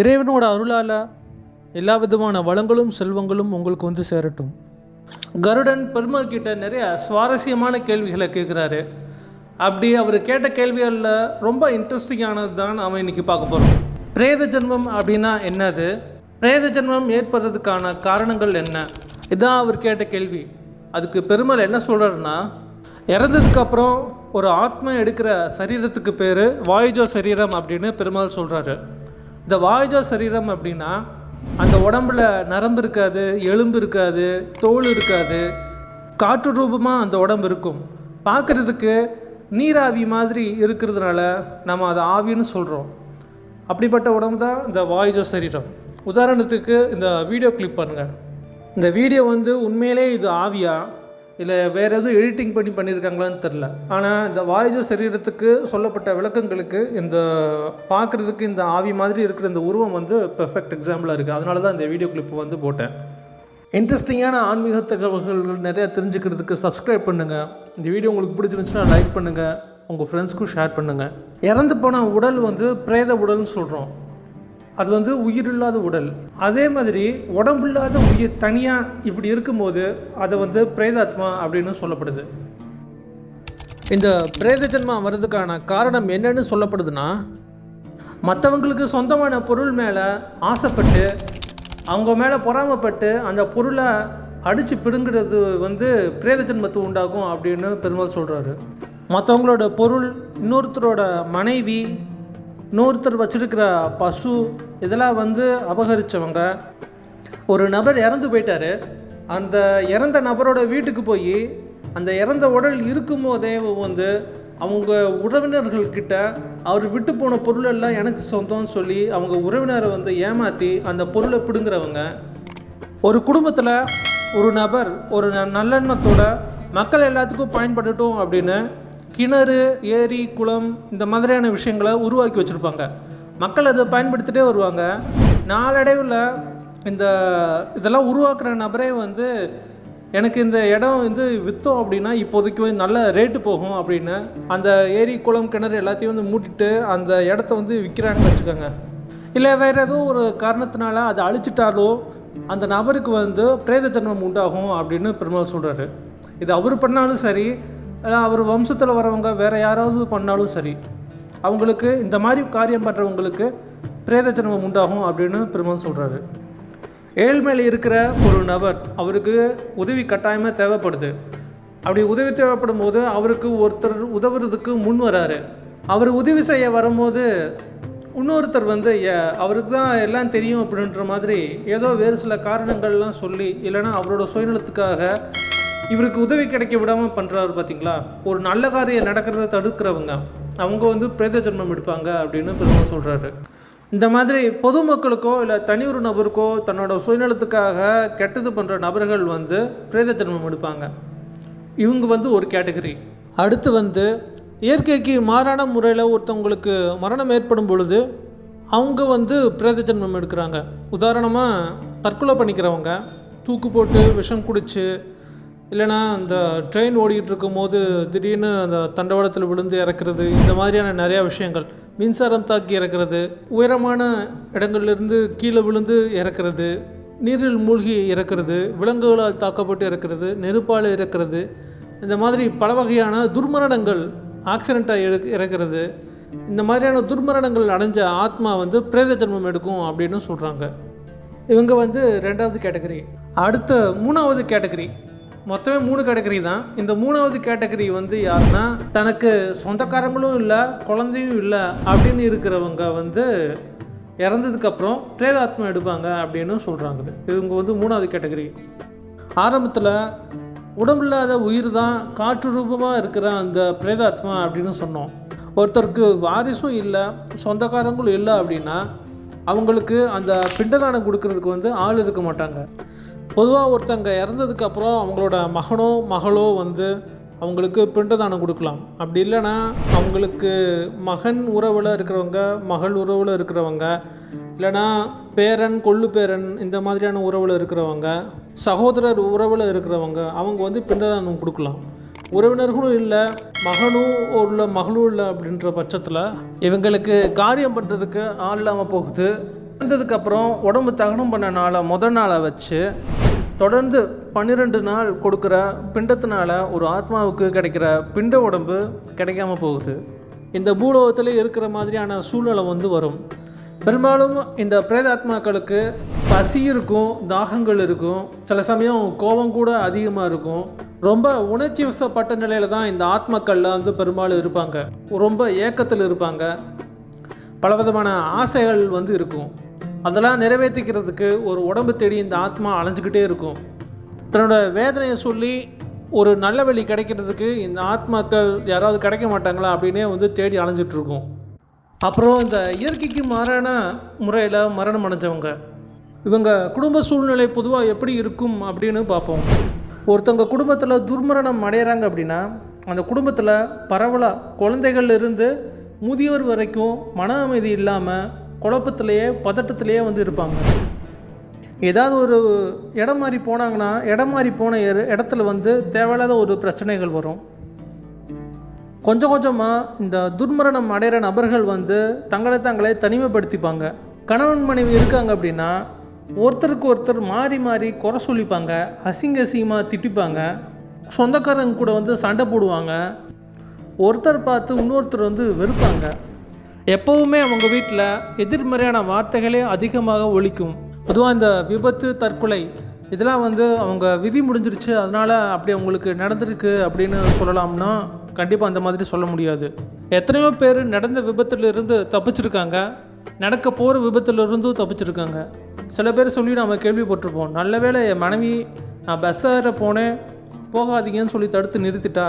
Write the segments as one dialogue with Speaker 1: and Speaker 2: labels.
Speaker 1: இறைவனோட அருளால் எல்லா விதமான வளங்களும் செல்வங்களும் உங்களுக்கு வந்து சேரட்டும். கருடன் பெருமாள் கிட்ட நிறைய சுவாரஸ்யமான கேள்விகளை கேட்குறாரு. அப்படி அவர் கேட்ட கேள்விகளில் ரொம்ப இன்ட்ரெஸ்டிங்கானது தான் நாம் இன்றைக்கி பார்க்க போகிறோம் பிரேத ஜென்மம் அப்படின்னா என்னது? பிரேத ஜென்மம் ஏற்படுறதுக்கான காரணங்கள் என்ன? இதான் அவர் கேட்ட கேள்வி. அதுக்கு பெருமாள் என்ன சொல்கிறாருன்னா இறந்ததுக்கப்புறம் ஒரு ஆத்மா எடுக்கிற சரீரத்துக்கு பேர் வாயுஜோ சரீரம் அப்படின்னு பெருமாள் சொல்கிறாரு இந்த வாயுஜோ சரீரம் அப்படின்னா அந்த உடம்புல நரம்பு இருக்காது எலும்பு இருக்காது தோல் இருக்காது காற்று ரூபமாக அந்த உடம்பு இருக்கும். பார்க்குறதுக்கு நீராவி மாதிரி இருக்கிறதுனால நம்ம அதை ஆவின்னு சொல்கிறோம் அப்படிப்பட்ட உடம்பு தான் இந்த வாயுஜோ சரீரம். உதாரணத்துக்கு இந்த வீடியோ கிளிப் பண்ணுங்கள் இந்த வீடியோ வந்து உண்மையிலே இது ஆவியா? இல்லை வேறு எதுவும் எடிட்டிங் பண்ணி பண்ணியிருக்காங்களான்னு தெரில ஆனால் இந்த வாயுஜ சரீரத்துக்கு சொல்லப்பட்ட விளக்கங்களுக்கு இந்த பார்க்குறதுக்கு இந்த ஆவி மாதிரி இருக்கிற இந்த உருவம் வந்து பெர்ஃபெக்ட் எக்ஸாம்பிளாக இருக்குது அதனால தான் இந்த வீடியோ கிளிப் வந்து போட்டேன். இன்ட்ரெஸ்டிங்கான ஆன்மீக தகவல்கள் நிறையா தெரிஞ்சுக்கிறதுக்கு சப்ஸ்கிரைப் பண்ணுங்கள் இந்த வீடியோ உங்களுக்கு பிடிச்சிருந்துச்சுன்னா லைக் பண்ணுங்கள் உங்கள் ஃப்ரெண்ட்ஸ்க்கும் ஷேர் பண்ணுங்கள் இறந்து போன உடல் வந்து பிரேத உடல்னு சொல்கிறோம் அது வந்து உயிரில்லாத உடல். அதே மாதிரி உடம்பில்லாத உயிர் தனியாக இப்படி இருக்கும்போது அதை வந்து பிரேதாத்மா அப்படின்னு சொல்லப்படுது. இந்த பிரேத ஜென்மா வர்றதுக்கான காரணம் என்னன்னு சொல்லப்படுதுன்னா மற்றவங்களுக்கு சொந்தமான பொருள் மேலே ஆசைப்பட்டு அவங்க மேலே பொறாமைப்பட்டு அந்த பொருளை அடித்து பிடுங்கிறது வந்து பிரேத ஜென்மத்தை உண்டாகும் அப்படின்னு பெருமாள் சொல்கிறாரு மற்றவங்களோட பொருள் இன்னொருத்தரோட மனைவி இன்னொருத்தர் வச்சுருக்கிற பசு இதெல்லாம் வந்து அபகரித்தவங்க ஒரு நபர் இறந்து போயிட்டார். அந்த இறந்த நபரோட வீட்டுக்கு போய் அந்த இறந்த உடல் இருக்கும்போதே வந்து அவங்க உறவினர்கள்கிட்ட அவர் விட்டு போன பொருள் எல்லாம் எனக்கு சொந்தம்னு சொல்லி அவங்க உறவினரை வந்து ஏமாற்றி அந்த பொருளை பிடுங்குறவங்க. ஒரு குடும்பத்தில் ஒரு நபர் ஒரு ந- நல்லெண்ணத்தோட மக்கள் எல்லாத்துக்கும் பயன்படட்டும் அப்படின்னு கிணறு ஏரி குளம் இந்த மாதிரியான விஷயங்களை உருவாக்கி வச்சுருப்பாங்க. மக்கள் அதை பயன்படுத்திட்டே வருவாங்க. நாளடைவில் இந்த இதெல்லாம் உருவாக்குற நபரே வந்து எனக்கு இந்த இடம் வந்து விற்றோம் அப்படின்னா இப்போதைக்கு வந்து நல்ல ரேட்டு போகும் அப்படின்னு அந்த ஏரி குளம் கிணறு எல்லாத்தையும் வந்து மூட்டிட்டு அந்த இடத்த வந்து விற்கிறாங்கன்னு வச்சுக்கோங்க. இல்லை வேறு ஏதோ ஒரு காரணத்தினால அதை அழிச்சிட்டாலோ அந்த நபருக்கு வந்து பிரேத ஜன்மம் உண்டாகும் அப்படின்னு பெருமாள் சொல்கிறாரு இது அவர் பண்ணாலும் சரி அவர் வம்சத்தில் வரவங்க வேறு யாராவது பண்ணாலும் சரி அவங்களுக்கு இந்த மாதிரி காரியம் பண்ணுறவங்களுக்கு பிரேத ஜென்மம் உண்டாகும் அப்படின்னு பெருமாள் சொல்கிறாரு ஏழ்மையில் இருக்கிற ஒரு நபர் அவருக்கு உதவி கட்டாயமாக தேவைப்படுது. அப்படி உதவி தேவைப்படும் போது அவருக்கு ஒருத்தர் உதவுறதுக்கு முன் வராரு. அவர் உதவி செய்ய வரும்போது இன்னொருத்தர் வந்து அவருக்கு தான் எல்லாம் தெரியும் அப்படின்ற மாதிரி ஏதோ வேறு சில காரணங்கள்லாம் சொல்லி இல்லைன்னா அவரோட சுயநலத்துக்காக இவருக்கு உதவி கிடைக்க விடாமல் பண்ணுறாரு பார்த்தீங்களா ஒரு நல்ல காரியம் நடக்கிறத தடுக்கிறவங்க. அவங்க வந்து பிரேத ஜென்மம் எடுப்பாங்க அப்படின்னு பெருமாள் சொல்கிறாரு இந்த மாதிரி பொதுமக்களுக்கோ இல்லை தனி ஒரு நபருக்கோ தன்னோட சுயநலத்துக்காக கெட்டது பண்ணுற நபர்கள் வந்து பிரேத ஜென்மம் எடுப்பாங்க. இவங்க வந்து ஒரு கேட்டகரி. அடுத்து வந்து இயற்கைக்கு மாறான முறையில் ஒருத்தவங்களுக்கு மரணம் ஏற்படும் பொழுது அவங்க வந்து பிரேத ஜென்மம் எடுக்கிறாங்க. உதாரணமாக தற்கொலை பண்ணிக்கிறவங்க தூக்கு போட்டு விஷம் குடித்து இல்லைனா அந்த ட்ரெயின் ஓடிக்கிட்டு இருக்கும்போது திடீர்னு அந்த தண்டவாளத்தில் விழுந்து இறக்குறது இந்த மாதிரியான நிறையா விஷயங்கள். மின்சாரம் தாக்கி இறக்குறது உயரமான இடங்கள்லேருந்து கீழே விழுந்து இறக்குறது நீரில் மூழ்கி இறக்குறது விலங்குகளால் தாக்கப்பட்டு இறக்குறது நெருப்பால் இறக்குறது இந்த மாதிரி பல வகையான துர்மரணங்கள் ஆக்சிடெண்ட்டாக இறக்கு இறக்குறது. இந்த மாதிரியான துர்மரணங்கள் அடைஞ்ச ஆத்மா வந்து பிரேத ஜென்மம் எடுக்கும் அப்படின்னு சொல்கிறாங்க இவங்க வந்து ரெண்டாவது கேட்டகரி. அடுத்த மூணாவது கேட்டகரி. மொத்தமே மூணு கேட்டகரி தான். இந்த மூணாவது கேட்டகரி வந்து யாருன்னா தனக்கு சொந்தக்காரங்களும் இல்லை குழந்தையும் இல்லை அப்படின்னு இருக்கிறவங்க வந்து இறந்ததுக்கப்புறம் பிரேதாத்மா எடுப்பாங்க அப்படின்னு சொல்கிறாங்க இவங்க வந்து மூணாவது கேட்டகரி ஆரம்பத்தில் உடம்பில்லாத உயிர் தான் காற்று ரூபமாக இருக்கிற அந்த பிரேதாத்மா அப்படின்னு சொன்னோம். ஒருத்தருக்கு வாரிசும் இல்லை சொந்தக்காரங்களும் இல்லை அப்படின்னா அவங்களுக்கு அந்த பிண்டதானம் கொடுக்கறதுக்கு வந்து ஆள் இருக்க மாட்டாங்க. பொதுவாக ஒருத்தங்க இறந்ததுக்கு அப்புறம் அவங்களோட மகனோ மகளோ வந்து அவங்களுக்கு பிண்டதானம் கொடுக்கலாம். அப்படி இல்லைன்னா அவங்களுக்கு மகன் உறவில் இருக்கிறவங்க மகள் உறவில் இருக்கிறவங்க இல்லைன்னா பேரன் கொள்ளு பேரன் இந்த மாதிரியான உறவில் இருக்கிறவங்க சகோதரர் உறவில் இருக்கிறவங்க அவங்க வந்து பிண்டதானம் கொடுக்கலாம். உறவினர்களும் இல்லை மகனும் உள்ள மகளும் இல்லை அப்படின்ற பட்சத்தில் இவங்களுக்கு காரியம் பண்ணுறதுக்கு ஆள் இல்லாமல் போகுது. இறந்ததுக்கப்புறம் உடம்பு தகனம் பண்ண நாளை முதல் நாளை வச்சு தொடர்ந்து பன்னிரெண்டு நாள் கொடுக்குற பிண்டத்தினால ஒரு ஆத்மாவுக்கு கிடைக்கிற பிண்ட உடம்பு கிடைக்காம போகுது. இந்த பூலோகத்தில் இருக்கிற மாதிரியான சூழ்நிலை வந்து வரும். பெரும்பாலும் இந்த பிரேதாத்மாக்களுக்கு பசி இருக்கும் தாகங்கள் இருக்கும். சில சமயம் கோபம் கூட அதிகமாக இருக்கும். ரொம்ப உணர்ச்சி வசப்பட்ட நிலையில தான் இந்த ஆத்மாக்கள்லாம் வந்து பெரும்பாலும் இருப்பாங்க. ரொம்ப ஏக்கத்தில் இருப்பாங்க. பலவிதமான ஆசைகள் வந்து இருக்கும். அதெல்லாம் நிறைவேற்றிக்கிறதுக்கு ஒரு உடம்பு தேடி இந்த ஆத்மா அலைஞ்சிக்கிட்டே இருக்கும். தன்னோட வேதனையை சொல்லி ஒரு நல்ல வழி கிடைக்கிறதுக்கு இந்த ஆத்மாக்கள் யாராவது கிடைக்க மாட்டாங்களா அப்படின்னே வந்து தேடி அலைஞ்சிட்ருக்கும் அப்புறம் இந்த இயற்கைக்கு மாறான முறையில் மரணம் அடைஞ்சவங்க. இவங்க குடும்ப சூழ்நிலை பொதுவாக எப்படி இருக்கும் அப்படின்னு பார்ப்போம். ஒருத்தவங்க குடும்பத்தில் துர்மரணம் அடையிறாங்க அப்படின்னா அந்த குடும்பத்தில் பரவலாக குழந்தைகள்லேருந்து இருந்து முதியோர் வரைக்கும் மன அமைதி இல்லாமல் குழப்பத்திலேயே பதட்டத்திலேயே வந்து இருப்பாங்க. ஏதாவது ஒரு இடம் மாறி போனாங்கன்னா இடம் மாறி போன இடத்துல வந்து தேவையில்லாத ஒரு பிரச்சனைகள் வரும். கொஞ்சம் கொஞ்சமாக இந்த துர்மரணம் அடைகிற நபர்கள் வந்து தங்களை தங்களை தனிமைப்படுத்திப்பாங்க. கணவன் மனைவி இருக்காங்க அப்படின்னா ஒருத்தருக்கு ஒருத்தர் மாறி மாறி குறை சொல்லிப்பாங்க அசிங்க அசிங்கமாக திட்டிப்பாங்க. சொந்தக்காரங்க கூட வந்து சண்டை போடுவாங்க. ஒருத்தர் பார்த்து இன்னொருத்தர் வந்து வெறுப்பாங்க. எப்போவுமே அவங்க வீட்டில் எதிர்மறையான வார்த்தைகளே அதிகமாக ஒழிக்கும் பொதுவாக இந்த விபத்து தற்கொலை இதெல்லாம் வந்து அவங்க விதி முடிஞ்சிருச்சு அதனால் அப்படி அவங்களுக்கு நடந்திருக்கு அப்படின்னு சொல்லலாம்னா கண்டிப்பாக அந்த மாதிரி சொல்ல முடியாது. எத்தனையோ பேர் நடந்த விபத்துலேருந்து தப்பிச்சிருக்காங்க. நடக்க போகிற விபத்துல இருந்தும் தப்பிச்சிருக்காங்க. சில பேர் சொல்லி நம்ம கேள்விப்பட்டிருப்போம் நல்ல வேளை என் மனைவி நான் பஸ் ஏற போனேன் போகாதீங்கன்னு சொல்லி தடுத்து நிறுத்திட்டா?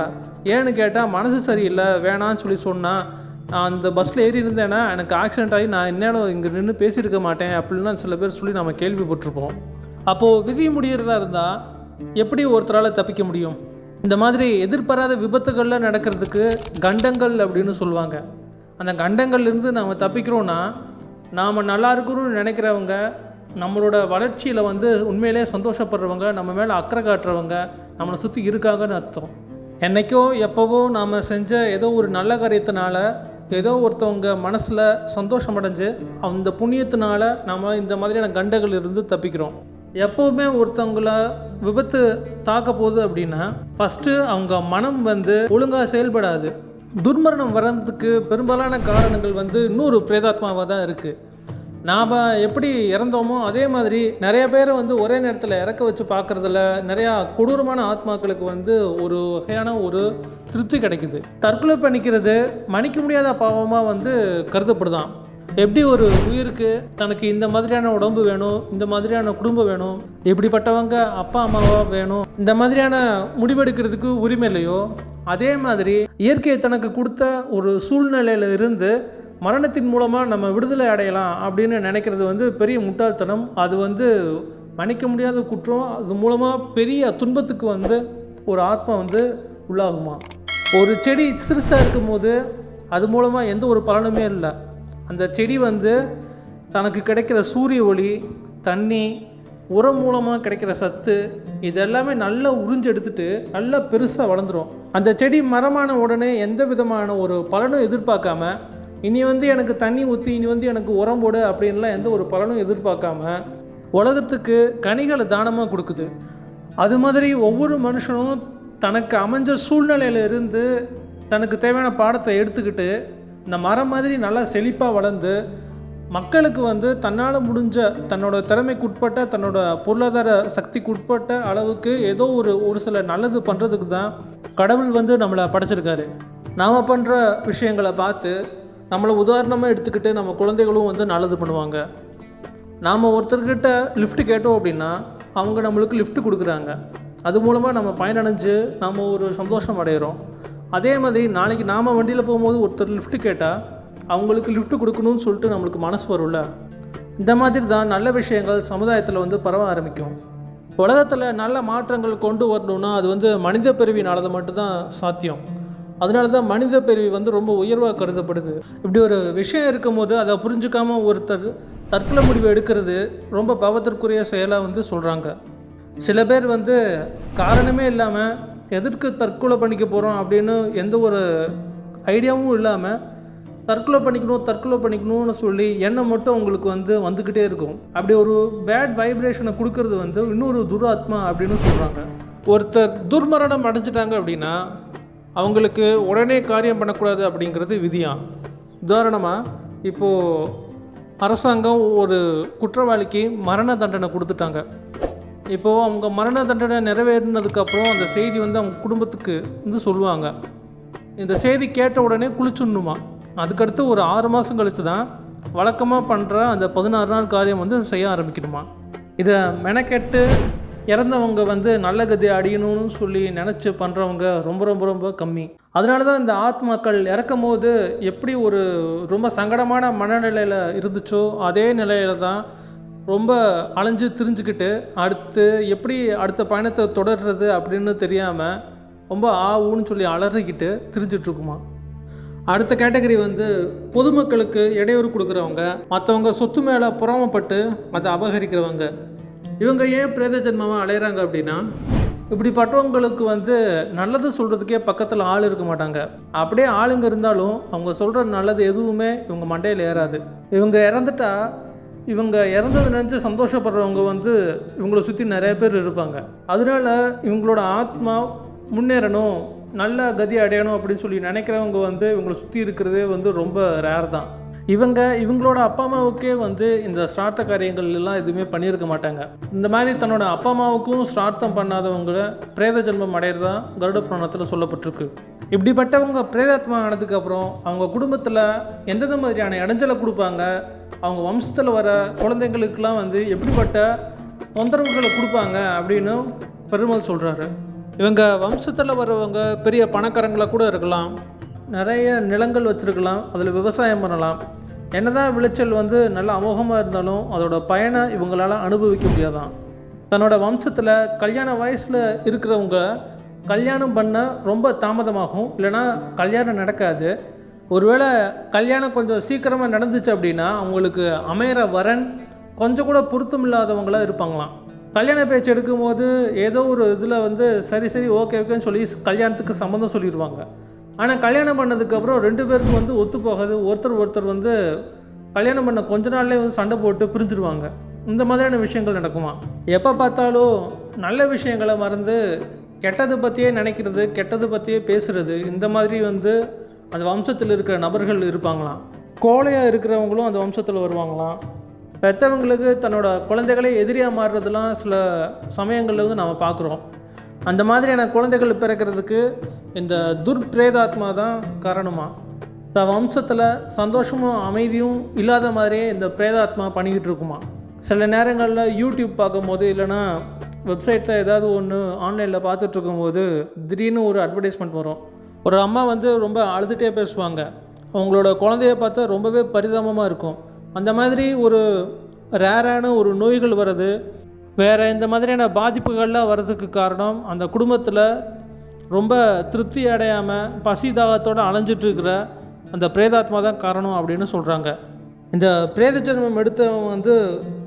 Speaker 1: ஏன்னு கேட்டால் மனசு சரியில்லை வேணான்னு சொல்லி சொன்னால் நான் அந்த பஸ்ஸில் ஏறி இருந்தேன்னா எனக்கு ஆக்சிடென்ட் ஆகி நான் இந்நேரம் இங்கே நின்று பேசியிருக்க மாட்டேன் அப்படின்லாம் சில பேர் சொல்லி நம்ம கேள்விப்பட்டிருப்போம். அப்போது விதி முடிகிறதா இருந்தால் எப்படி ஒருத்தரால் தப்பிக்க முடியும்? இந்த மாதிரி எதிர்பாராத விபத்துகளில் நடக்கிறதுக்கு கண்டங்கள் அப்படின்னு சொல்லுவாங்க. அந்த கண்டங்கள்லேருந்து நாம் தப்பிக்கிறோன்னா நாம் நல்லா இருக்கணும்னு நினைக்கிறவங்க நம்மளோட வளர்ச்சியில் வந்து உண்மையிலே சந்தோஷப்படுறவங்க நம்ம மேலே அக்கறை காட்டுறவங்க நம்மளை சுற்றி இருக்காங்கன்னு அர்த்தம். என்னைக்கோ எப்போவோ நாம் செஞ்ச ஏதோ ஒரு நல்ல காரியத்தினால ஏதோ ஒருத்தவங்க மனசில் சந்தோஷம் அடைஞ்சு அந்த புண்ணியத்தினால நம்ம இந்த மாதிரியான கண்டகள் இருந்து தப்பிக்கிறோம். எப்போவுமே ஒருத்தவங்கள விபத்து தாக்க போகுது அப்படின்னா ஃபஸ்ட்டு அவங்க மனம் வந்து ஒழுங்காக செயல்படாது. துர்மரணம் வர்றதுக்கு பெரும்பாலான காரணங்கள் வந்து இன்னொரு பிரேதாத்மாவாக தான் இருக்குது நாம் எப்படி இறந்தோமோ அதே மாதிரி நிறைய பேரை வந்து ஒரே நேரத்தில் இறக்க வச்சு பார்க்குறதுல நிறையா கொடூரமான ஆத்மாக்களுக்கு வந்து ஒரு வகையான ஒரு திருப்தி கிடைக்குது. தற்கொலை பண்ணிக்கிறது மன்னிக்க முடியாத பாவமாக வந்து கருதப்படுதான். எப்படி ஒரு உயிருக்கு தனக்கு இந்த மாதிரியான உடம்பு வேணும் இந்த மாதிரியான குடும்பம் வேணும் இப்படிப்பட்டவங்க அப்பா அம்மாவா வேணும் இந்த மாதிரியான முடிவெடுக்கிறதுக்கு உரிமை இல்லையோ அதே மாதிரி இயற்கையை தனக்கு கொடுத்த ஒரு சூழ்நிலையில இருந்து மரணத்தின் மூலமாக நம்ம விடுதலை அடையலாம் அப்படின்னு நினைக்கிறது வந்து பெரிய முட்டாள்தனம். அது வந்து மன்னிக்க முடியாத குற்றம். அது மூலமாக பெரிய துன்பத்துக்கு வந்து ஒரு ஆத்மா வந்து உள்ளாகுமா? ஒரு செடி சிறுசாக இருக்கும்போது அது மூலமாக எந்த ஒரு பலனுமே இல்லை. அந்த செடி வந்து தனக்கு கிடைக்கிற சூரிய ஒளி தண்ணி உரம் மூலமாக கிடைக்கிற சத்து இதெல்லாமே நல்லா உறிஞ்செடுத்துட்டு நல்லா பெருசாக வளர்ந்துரும். அந்த செடி மரமான உடனே எந்த விதமான ஒரு பலனும் எதிர்பார்க்காம இனி வந்து எனக்கு தண்ணி ஊற்றி இனி வந்து எனக்கு உரம் போடு அப்படின்லாம் எந்த ஒரு பலனும் எதிர்பார்க்காம உலகத்துக்கு கனிகளை தானமாக கொடுக்குது. அது மாதிரி ஒவ்வொரு மனுஷனும் தனக்கு அமைஞ்ச சூழ்நிலையில இருந்து தனக்கு தேவையான பாடத்தை எடுத்துக்கிட்டு இந்த மரம் மாதிரி நல்லா செழிப்பாக வளர்ந்து மக்களுக்கு வந்து தன்னால் முடிஞ்ச தன்னோட திறமைக்குட்பட்ட தன்னோட பொருளாதார சக்திக்கு உட்பட்ட அளவுக்கு ஏதோ ஒரு ஒரு சில நல்லது பண்ணுறதுக்கு தான் கடவுள் வந்து நம்மளை படைச்சிருக்காரு. நாம் பண்ணுற விஷயங்களை பார்த்து நம்மளை உதாரணமாக எடுத்துக்கிட்டு நம்ம குழந்தைகளும் வந்து நல்லது பண்ணுவாங்க. நாம் ஒருத்தர்கிட்ட லிஃப்ட்டு கேட்டோம் அப்படின்னா அவங்க நம்மளுக்கு லிஃப்ட்டு கொடுக்குறாங்க. அது மூலமாக நம்ம பயனடைஞ்சு நம்ம ஒரு சந்தோஷம் அடைகிறோம் அதே மாதிரி நாளைக்கு நாம் வண்டியில் போகும்போது ஒருத்தர் லிஃப்ட்டு கேட்டால் அவங்களுக்கு லிஃப்ட்டு கொடுக்கணும்னு சொல்லிட்டு நம்மளுக்கு மனசு வரும்ல. இந்த மாதிரி தான் நல்ல விஷயங்கள் சமுதாயத்தில் வந்து பரவ ஆரம்பிக்கும். உலகத்தில் நல்ல மாற்றங்கள் கொண்டு வரணும்னா அது வந்து மனித பிரிவினால் மட்டும்தான் சாத்தியம். அதனால தான் மனித பிரிவு வந்து ரொம்ப உயர்வாக கருதப்படுது. இப்படி ஒரு விஷயம் இருக்கும்போது அதை புரிஞ்சுக்காமல் ஒருத்தர் தற்கொலை முடிவு எடுக்கிறது ரொம்ப பாவத்திற்குரிய செயலாக வந்து சொல்கிறாங்க சில பேர் வந்து காரணமே இல்லாமல் எதற்கு தற்கொலை பண்ணிக்க போகிறோம் அப்படின்னு எந்த ஒரு ஐடியாவும் இல்லாமல் தற்கொலை பண்ணிக்கணும் தற்கொலை பண்ணிக்கணும்னு சொல்லி எண்ணம் மட்டும் உங்களுக்கு வந்து வந்துக்கிட்டே இருக்கும். அப்படி ஒரு பேட் வைப்ரேஷனை கொடுக்கறது வந்து இன்னொரு துராத்மா அப்படின்னு சொல்கிறாங்க ஒருத்தர் துர்மரணம் அடைஞ்சிட்டாங்க அப்படின்னா அவங்களுக்கு உடனே காரியம் பண்ணக்கூடாது அப்படிங்கிறது விதியா? உதாரணமாக இப்போது அரசாங்கம் ஒரு குற்றவாளிக்கு மரண தண்டனை கொடுத்துட்டாங்க. இப்போது அவங்க மரண தண்டனை நிறைவேறினதுக்கப்புறம் அந்த செய்தி வந்து அவங்க குடும்பத்துக்கு வந்து சொல்லுவாங்க. இந்த செய்தி கேட்ட உடனே குளிச்சுடணுமா? அதுக்கடுத்து ஒரு ஆறு மாதம் கழித்து தான் வழக்கமாக பண்ணுற அந்த பதினாறு நாள் காரியம் வந்து செய்ய ஆரம்பிக்கணுமா? இதை மெனக்கெட்டு இறந்தவங்க வந்து நல்ல கதி அடையணும்னு சொல்லி நினச்சி பண்ணுறவங்க ரொம்ப ரொம்ப ரொம்ப கம்மி. அதனால தான் இந்த ஆத்மாக்கள் இறக்கும் போது எப்படி ஒரு ரொம்ப சங்கடமான மனநிலையில் இருந்துச்சோ அதே நிலையில தான் ரொம்ப அலைஞ்சு திரிஞ்சுக்கிட்டு அடுத்து எப்படி அடுத்த பயணத்தை தொடர்றது அப்படின்னு தெரியாமல் ரொம்ப ஆ ஊன்னு சொல்லி அலறிக்கிட்டு திரிஞ்சிட்ருக்குமா அடுத்த கேட்டகரி வந்து பொதுமக்களுக்கு இடையூறு கொடுக்குறவங்க மற்றவங்க சொத்து மேலே புறாமப்பட்டு அதை அபகரிக்கிறவங்க. இவங்க ஏன் பிரேத ஜென்மமாக அலையிறாங்க அப்படின்னா இப்படிப்பட்டவங்களுக்கு வந்து நல்லது சொல்கிறதுக்கே பக்கத்தில் ஆள் இருக்க மாட்டாங்க. அப்படியே ஆளுங்க இருந்தாலும் அவங்க சொல்கிற நல்லது எதுவுமே இவங்க மண்டையில் ஏறாது. இவங்க இறந்துட்டா இவங்க இறந்தது நினச்சி சந்தோஷப்படுறவங்க வந்து இவங்களை சுற்றி நிறைய பேர் இருப்பாங்க. அதனால இவங்களோட ஆத்மா முன்னேறணும் நல்ல கதி அடையணும் அப்படின்னு சொல்லி நினைக்கிறவங்க வந்து இவங்களை சுற்றி இருக்கிறதே வந்து ரொம்ப ரேர் தான். இவங்க இவங்களோட அப்பா அம்மாவுக்கே வந்து இந்த ஸ்ரார்த்த காரியங்கள் எல்லாம் எதுவுமே பண்ணியிருக்க மாட்டாங்க. இந்த மாதிரி தன்னோட அப்பா அம்மாவுக்கும் ஸ்ரார்த்தம் பண்ணாதவங்கள பிரேத ஜென்மம் அடையிறதா கருட புராணத்தில் சொல்லப்பட்டிருக்கு. இப்படிப்பட்டவங்க பிரேதாத்மா ஆனதுக்கப்புறம் அவங்க குடும்பத்தில் எந்தெந்த மாதிரியான இடைஞ்சலை கொடுப்பாங்க? அவங்க வம்சத்தில் வர குழந்தைங்களுக்கெல்லாம் வந்து எப்படிப்பட்ட தொந்தரவுகளை கொடுப்பாங்க அப்படின்னு பெருமாள் சொல்கிறாரு இவங்க வம்சத்தில் வரவங்க பெரிய பணக்காரங்களாக கூட இருக்கலாம். நிறைய நிலங்கள் வச்சுருக்கலாம் அதில் விவசாயம் பண்ணலாம். என்னதான் விளைச்சல் வந்து நல்ல அமோகமாக இருந்தாலும் அதோட பயனை இவங்களால் அனுபவிக்க முடியாதான். தன்னோட வம்சத்தில் கல்யாண வயசில் இருக்கிறவங்க கல்யாணம் பண்ண ரொம்ப தாமதமாகும். இல்லைன்னா கல்யாணம் நடக்காது. ஒருவேளை கல்யாணம் கொஞ்சம் சீக்கிரமாக நடந்துச்சு அப்படின்னா அவங்களுக்கு அமையிற வரன் கொஞ்சம் கூட பொருத்தம் இல்லாதவங்களாக இருப்பாங்களாம். கல்யாண பேச்சு எடுக்கும்போது ஏதோ ஒரு இதில் வந்து சரி சரி ஓகே ஓகேன்னு சொல்லி கல்யாணத்துக்கு சம்மந்தம் சொல்லிடுவாங்க. ஆனால் கல்யாணம் பண்ணதுக்கப்புறம் ரெண்டு பேருக்கும் வந்து ஒத்து போகாது. ஒருத்தர் ஒருத்தர் வந்து கல்யாணம் பண்ண கொஞ்ச நாள்லேயே வந்து சண்டை போட்டு பிரிஞ்சிருவாங்க. இந்த மாதிரியான விஷயங்கள் நடக்குமா? எப்போ பார்த்தாலும் நல்ல விஷயங்களை மறந்து கெட்டது பற்றியே நினைக்கிறது கெட்டது பற்றியே பேசுகிறது இந்த மாதிரி வந்து அந்த வம்சத்தில் இருக்கிற நபர்கள் இருப்பாங்களாம். கோழையாக இருக்கிறவங்களும் அந்த வம்சத்தில் வருவாங்களாம். பெற்றவங்களுக்கு தன்னோட குழந்தைகளே எதிரியாக மாறுறதுலாம் சில சமயங்களில் வந்து நம்ம பார்க்குறோம். அந்த மாதிரியான குழந்தைகள் பிறக்கிறதுக்கு இந்த துர்பிரேதாத்மா தான் காரணமாக த வம்சத்தில் சந்தோஷமும் அமைதியும் இல்லாத மாதிரியே இந்த பிரேதாத்மா பண்ணிக்கிட்டு இருக்குமா? சில நேரங்களில் யூடியூப் பார்க்கும்போது இல்லைன்னா வெப்சைட்டில் ஏதாவது ஒன்று ஆன்லைனில் பார்த்துட்டு இருக்கும்போது திடீர்னு ஒரு அட்வர்டைஸ்மெண்ட் வரும். ஒரு அம்மா வந்து ரொம்ப அழுதுகிட்டே பேசுவாங்க. அவங்களோட குழந்தைய பார்த்தா ரொம்பவே பரிதாபமாக இருக்கும். அந்த மாதிரி ஒரு ரேரான ஒரு நோய்கள் வர்றது வேறு இந்த மாதிரியான பாதிப்புகள்லாம் வர்றதுக்கு காரணம் அந்த குடும்பத்தில் ரொம்ப திருப்தி அடையாமல் பசி தாகத்தோடு அலைஞ்சிட்டு இருக்கிற அந்த பிரேதாத்மா தான் காரணம் அப்படின்னு சொல்கிறாங்க இந்த பிரேத ஜென்மம் எடுத்தவங்க வந்து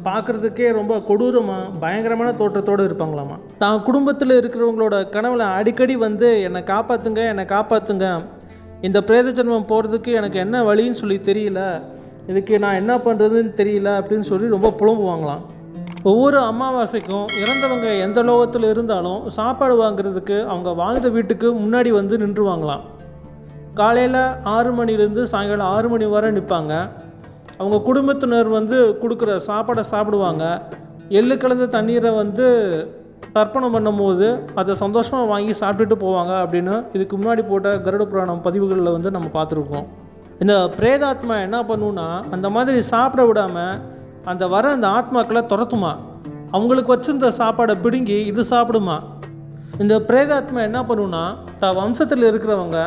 Speaker 1: பார்க்குறதுக்கே ரொம்ப கொடூரமாக பயங்கரமான தோற்றத்தோடு இருப்பாங்களாமா? தான் குடும்பத்தில் இருக்கிறவங்களோட கனவுல அடிக்கடி வந்து என்னை காப்பாற்றுங்க என்னை காப்பாற்றுங்க இந்த பிரேத ஜென்மம் போகிறதுக்கு எனக்கு என்ன வழின்னு சொல்லி தெரியல. இதுக்கு நான் என்ன பண்ணுறதுன்னு தெரியல. அப்படின்னு சொல்லி ரொம்ப புலம்புவாங்களாம். ஒவ்வொரு அமாவாசைக்கும் இறந்தவங்க எந்த லோகத்தில் இருந்தாலும் சாப்பாடு வாங்குறதுக்கு அவங்க வாழ்ந்த வீட்டுக்கு முன்னாடி வந்து நின்றுவாங்களாம். காலையில் ஆறு மணிலேருந்து சாயங்காலம் ஆறு மணி வரை நிற்பாங்க. அவங்க குடும்பத்தினர் வந்து கொடுக்குற சாப்பாடை சாப்பிடுவாங்க. எள்ளு கலந்த தண்ணீரை வந்து தர்ப்பணம் பண்ணும்போது அதை சந்தோஷமாக வாங்கி சாப்பிட்டுட்டு போவாங்க அப்படின்னு இதுக்கு முன்னாடி போட்ட கருட புராணம் பதிவுகளில் வந்து நம்ம பார்த்துருக்கோம். இந்த பிரேதாத்மா என்ன பண்ணுன்னா அந்த மாதிரி சாப்பிட விடாமல் அந்த வர அந்த ஆத்மாக்களை துரத்துமா? அவங்களுக்கு வச்சிருந்த சாப்பாடை பிடுங்கி இது சாப்பிடுமா? இந்த பிரேதாத்மா என்ன பண்ணுன்னா த வம்சத்தில் இருக்கிறவங்க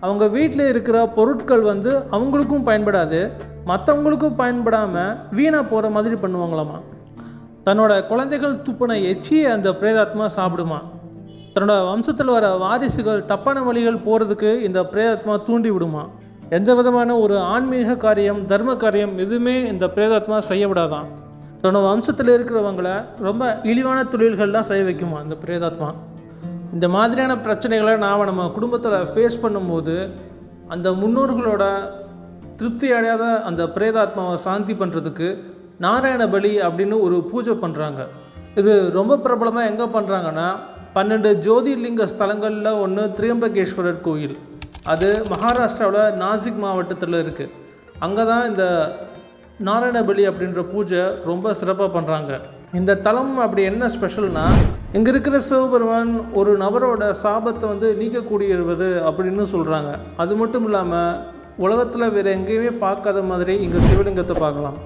Speaker 1: அவங்க வீட்டில் இருக்கிற பொருட்கள் வந்து அவங்களுக்கும் பயன்படாது மற்றவங்களுக்கும் பயன்படாமல் வீணாக போகிற மாதிரி பண்ணுவாங்களாமா? தன்னோட குழந்தைகள் துப்பின எச்சியை அந்த பிரேதாத்மா சாப்பிடுமா? தன்னோட வம்சத்தில் வர வாரிசுகள் தப்பான வழிகள் போகிறதுக்கு இந்த பிரேதாத்மா தூண்டி விடுமா? எந்த விதமான ஒரு ஆன்மீக காரியம் தர்ம காரியம் எதுவுமே இந்த பிரேதாத்மா செய்ய விடாதான். தன்னோட வம்சத்தில் இருக்கிறவங்கள ரொம்ப இழிவான தொழில்கள்லாம் செய்ய வைக்குமா இந்த பிரேதாத்மா? இந்த மாதிரியான பிரச்சனைகளை நாம் நம்ம குடும்பத்தில் ஃபேஸ் பண்ணும்போது அந்த முன்னோர்களோட திருப்தி அடையாத அந்த பிரேதாத்மாவை சாந்தி பண்ணுறதுக்கு நாராயண பலி அப்படின்னு ஒரு பூஜை பண்ணுறாங்க இது ரொம்ப பிரபலமாக எங்கே பண்ணுறாங்கன்னா பன்னெண்டு ஜோதிர்லிங்க ஸ்தலங்களில் ஒன்று திரியம்பகேஸ்வரர் கோயில். அது மகாராஷ்டிராவில் நாசிக் மாவட்டத்தில் இருக்குது அங்கே தான் இந்த நாராயணபலி அப்படின்ற பூஜை ரொம்ப சிறப்பாக பண்ணுறாங்க இந்த தலம் அப்படி என்ன ஸ்பெஷல்னா இங்கே இருக்கிற சிவபெருமான் ஒரு நபரோட சாபத்தை வந்து நீக்கக்கூடியவது அப்படின்னு சொல்கிறாங்க அது மட்டும் இல்லாமல் உலகத்தில் வேறு எங்கேயுமே பார்க்காத மாதிரி இங்கே சிவலிங்கத்தை பார்க்கலாம்.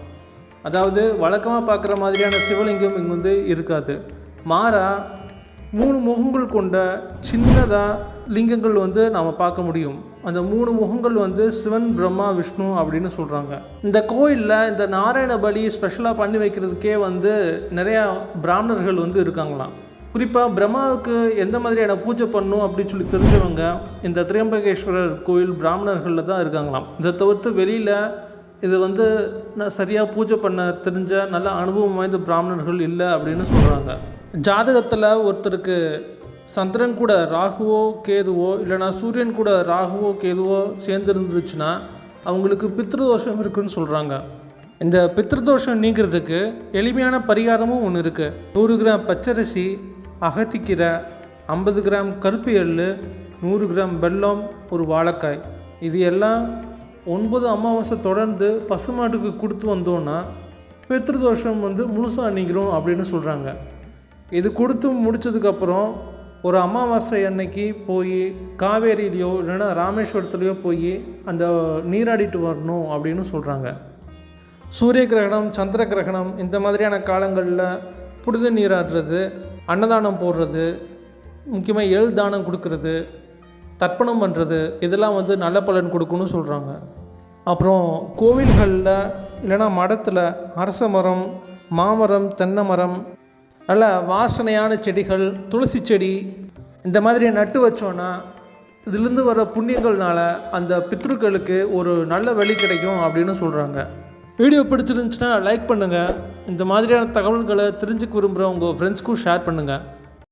Speaker 1: அதாவது வழக்கமாக பார்க்குற மாதிரியான சிவலிங்கம் இங்கே வந்து இருக்காது. மாறா மூணு முகங்கள் கொண்ட சின்னதாக லிங்கங்கள் வந்து நாம் பார்க்க முடியும். அந்த மூணு முகங்கள் வந்து சிவன் பிரம்மா விஷ்ணு அப்படின்னு சொல்கிறாங்க இந்த கோயிலில் இந்த நாராயண பலி ஸ்பெஷலாக பண்ணி வைக்கிறதுக்கே வந்து நிறையா பிராமணர்கள் வந்து இருக்காங்களாம். குறிப்பாக பிரம்மாவுக்கு எந்த மாதிரியான பூஜை பண்ணும் அப்படின்னு சொல்லி தெரிஞ்சவங்க இந்த திரியம்பகேஸ்வரர் கோயில் பிராமணர்களில் தான் இருக்காங்களாம். இதை தவிர்த்து வெளியில் இது வந்து நான் சரியாக பூஜை பண்ண தெரிஞ்ச நல்ல அனுபவம் வாய்ந்த பிராமணர்கள் இல்லை அப்படின்னு சொல்கிறாங்க ஜாதகத்தில் ஒருத்தருக்கு சந்திரன் கூட ராகுவோ கேதுவோ இல்லைனா சூரியன் கூட ராகுவோ கேதுவோ சேர்ந்துருந்துச்சுன்னா அவங்களுக்கு பித்ருதோஷம் இருக்குன்னு சொல்கிறாங்க இந்த பித்ருதோஷம் நீங்கிறதுக்கு எளிமையான பரிகாரமும் ஒன்று இருக்குது நூறு கிராம் பச்சரிசி அகத்திக்கீரை ஐம்பது கிராம் கருப்பு எள்ளு நூறு கிராம் வெல்லம் ஒரு வாழைக்காய். இது எல்லாம் ஒன்பது அமாவாசை தொடர்ந்து பசுமாட்டுக்கு கொடுத்து வந்தோன்னா பித்ருதோஷம் வந்து முழுசாக நீங்கிடும் அப்படின்னு சொல்கிறாங்க இது கொடுத்து முடித்ததுக்கப்புறம் ஒரு அமாவாசை அன்னைக்கு போய் காவேரியிலையோ இல்லைன்னா ராமேஸ்வரத்துலேயோ போய் அந்த நீராடிட்டு வரணும் அப்படின்னு சொல்கிறாங்க சூரிய கிரகணம் சந்திர கிரகணம் இந்த மாதிரியான காலங்களில் புனித நீராடுறது அன்னதானம் போடுறது முக்கியமாக எழு தானம் கொடுக்கறது தர்ப்பணம் பண்ணுறது இதெல்லாம் வந்து நல்ல பலன் கொடுக்குன்னு சொல்கிறாங்க அப்புறம் கோவில்களில் இல்லைன்னா மடத்தில் அரச மரம் மாமரம் தென்னை மரம் நல்ல வாசனையான செடிகள் துளசி செடி இந்த மாதிரி நட்டு வச்சோன்னா இதிலிருந்து வர புண்ணியங்கள்னால அந்த பித்ருக்களுக்கு ஒரு நல்ல வழி கிடைக்கும் அப்படின்னு சொல்கிறாங்க வீடியோ பிடிச்சிருந்துச்சுன்னா லைக் பண்ணுங்கள் இந்த மாதிரியான தகவல்களை தெரிஞ்சுக்க விரும்புகிற உங்கள் ஃப்ரெண்ட்ஸ்க்கும் ஷேர் பண்ணுங்கள்